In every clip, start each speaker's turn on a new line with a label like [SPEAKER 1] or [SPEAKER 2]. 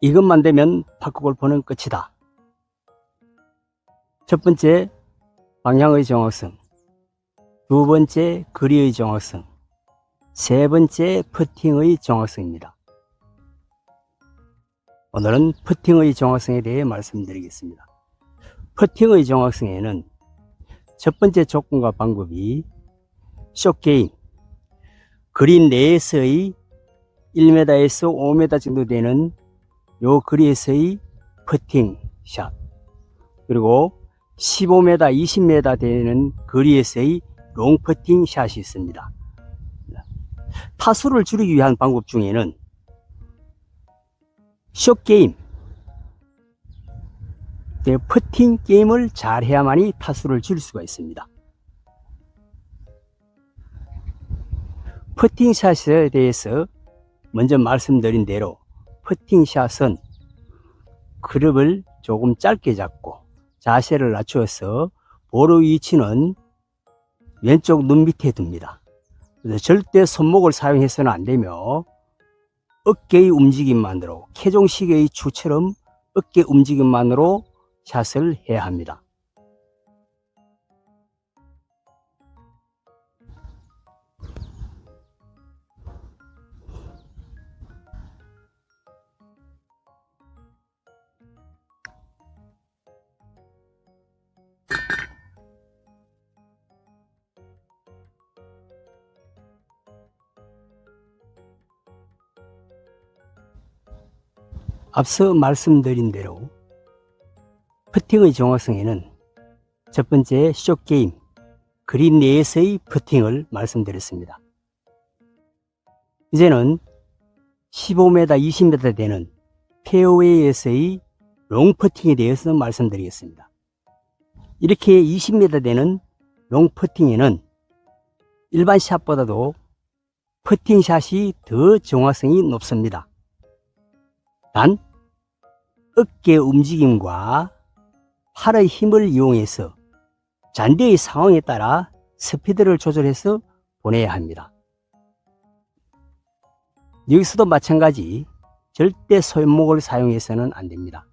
[SPEAKER 1] 이것만 되면 파크 골프는 끝이다. 첫 번째, 방향의 정확성. 두 번째, 거리의 정확성. 세 번째, 퍼팅의 정확성입니다. 오늘은 퍼팅의 정확성에 대해 말씀드리겠습니다. 퍼팅의 정확성에는 첫 번째 조건과 방법이 숏게임, 그린 내에서의 1m에서 5m 정도 되는 요 거리에서의 퍼팅 샷, 그리고 15m, 20m 되는 거리에서의 롱 퍼팅 샷이 있습니다. 타수를 줄이기 위한 방법 중에는 숏게임, 네, 퍼팅 게임을 잘 해야만이 타수를 줄일 수가 있습니다. 퍼팅 샷에 대해서 먼저 말씀드린 대로 퍼팅샷은 그립을 조금 짧게 잡고 자세를 낮추어서 볼의 위치는 왼쪽 눈 밑에 둡니다. 절대 손목을 사용해서는 안 되며 어깨의 움직임만으로 캐종식의 추처럼 어깨 움직임만으로 샷을 해야 합니다. 앞서 말씀드린 대로 퍼팅의 정확성에는 첫 번째 숏게임, 그린 내에서의 퍼팅을 말씀드렸습니다. 이제는 15m, 20m 되는 페어웨이에서의 롱 퍼팅에 대해서 말씀드리겠습니다. 이렇게 20m 되는 롱 퍼팅에는 일반 샷보다도 퍼팅 샷이 더 정확성이 높습니다. 단 어깨 움직임과 팔의 힘을 이용해서 잔디의 상황에 따라 스피드를 조절해서 보내야 합니다. 여기서도 마찬가지 절대 손목을 사용해서는 안 됩니다.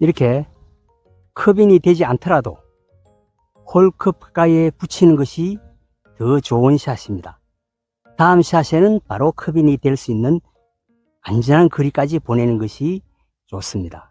[SPEAKER 1] 이렇게 컵인이 되지 않더라도 홀컵 가까이에 붙이는 것이 더 좋은 샷입니다. 다음 샷에는 바로 컵인이 될 수 있는 안전한 거리까지 보내는 것이 좋습니다.